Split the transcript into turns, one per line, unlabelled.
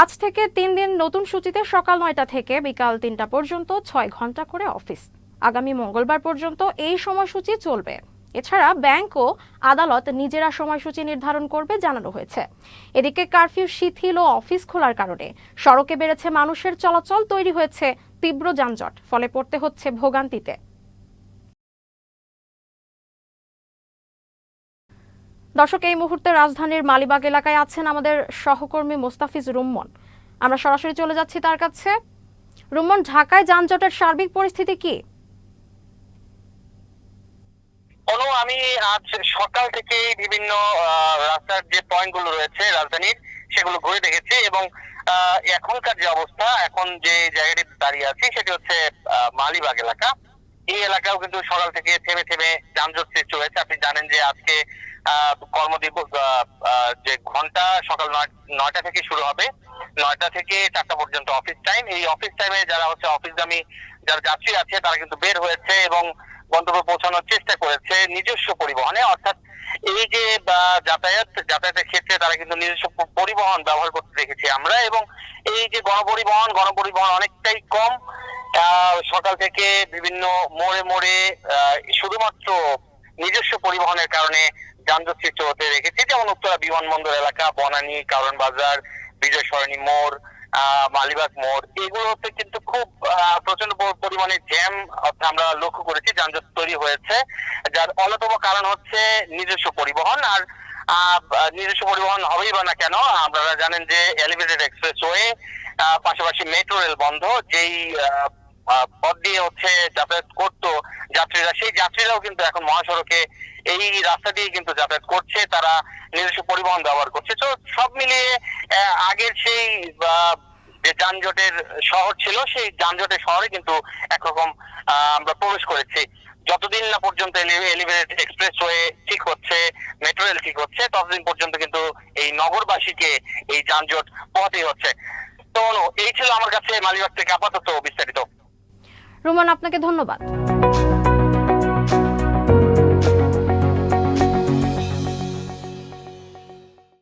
আজ থেকে তিন দিন নতুন সূচিতে সকাল নয়টা থেকে বিকাল তিনটা পর্যন্ত ছয় ঘণ্টা করে অফিস। আগামী মঙ্গলবার পর্যন্ত এই সময়সূচি চলবে। এছাড়া ব্যাংক ও আদালত নিজেরা সময়সূচি নির্ধারণ করবে জানানো হয়েছে। এদিকে কারফিউ শিথিল ও অফিস খোলার কারণে সড়কে বেড়েছে মানুষের চলাচল, তৈরি হয়েছে তীব্র যানজট, ফলে পড়তে হচ্ছে ভোগান্তিতে। দর্শক, এই মুহূর্তে রাজধানীর মালিবাগ এলাকায় আছেন আমাদের সহকর্মী মোস্তাফিজ রুম্মন। আমরা সরাসরি চলে যাচ্ছি তার কাছে। রুম্মন, ঢাকায় যানজটের সার্বিক পরিস্থিতি কি?
আমি আজ সকাল থেকে বিভিন্ন রাস্তার যে পয়েন্টগুলো রয়েছে রাজধানীর, সেগুলো ঘুরে দেখেছি এবং এখনকার যে অবস্থা, এখন যে জায়গাটি দাঁড়িয়ে আছি, সেটি হচ্ছে মালিবাগ এলাকা। এই এলাকাও কিন্তু সকাল থেকে থেমে থেমে যানজট সৃষ্টি হয়েছে। আপনি জানেন যে আজকে কর্মদিবস যে ঘণ্টা সকাল নয়- নয়টা থেকে শুরু হবে। নয়টা থেকে চারটা পর্যন্ত অফিস টাইম এই অফিস টাইমে যারা হচ্ছে অফিসগামী যারা যাত্রী আছে, তারা কিন্তু বের হয়েছে এবং গন্তব্যে পৌঁছানোর চেষ্টা করেছে নিজস্ব পরিবহনে। অর্থাৎ এই যে যাতায়াত, যাতায়াতের ক্ষেত্রে তারা কিন্তু নিজস্ব পরিবহন ব্যবহার করতে দেখেছি আমরা এবং এই যে গণপরিবহন গণপরিবহন অনেকটাই কম। সকাল থেকে বিভিন্ন মোড়ে মোড়ে শুধুমাত্র নিজস্ব পরিবহনের কারণে যানজট সৃষ্টি হতে দেখেছি। যেমন উত্তরা বিমানবন্দর এলাকা, বনানী, কারণ বাজার বিজয় সরণী মোড় মালিবাগ মোড়, এগুলোতে কিন্তু খুব প্রচণ্ড পরিমাণে জ্যাম আমরা লক্ষ্য করেছি, যানজট তৈরি হয়েছে। যার অন্যতম কারণ হচ্ছে নিজস্ব পরিবহন আর নিজস্ব পরিবহন হবেই বা না কেন, আপনারা জানেন যে এলিভেটেড এক্সপ্রেসওয়ে পাশাপাশি মেট্রো রেল বন্ধ, যেই পথ দিয়ে হচ্ছে যাতায়াত করতো যাত্রীরা, সেই যাত্রীরাও কিন্তু এখন মহাসড়কে এই রাস্তা দিয়ে কিন্তু যাতায়াত করছে, তারা নিজস্ব পরিবহন ব্যবহার করছে। তো সব মিলিয়ে আগের সেই যে যানজটের শহর ছিল, সেই যানজটের শহরে কিন্তু একরকম আমরা প্রবেশ করেছি। যতদিন না পর্যন্ত এলিভেটেড এক্সপ্রেসওয়ে ঠিক হচ্ছে, মেট্রো রেল ঠিক হচ্ছে, ততদিন পর্যন্ত কিন্তু এই নগরবাসীকে এই যানজট পোহাতেই হচ্ছে। তো এই ছিল আমার কাছে মালিবাগ থেকে আপাতত বিস্তারিত।
রুমন, আপনাকে ধন্যবাদ।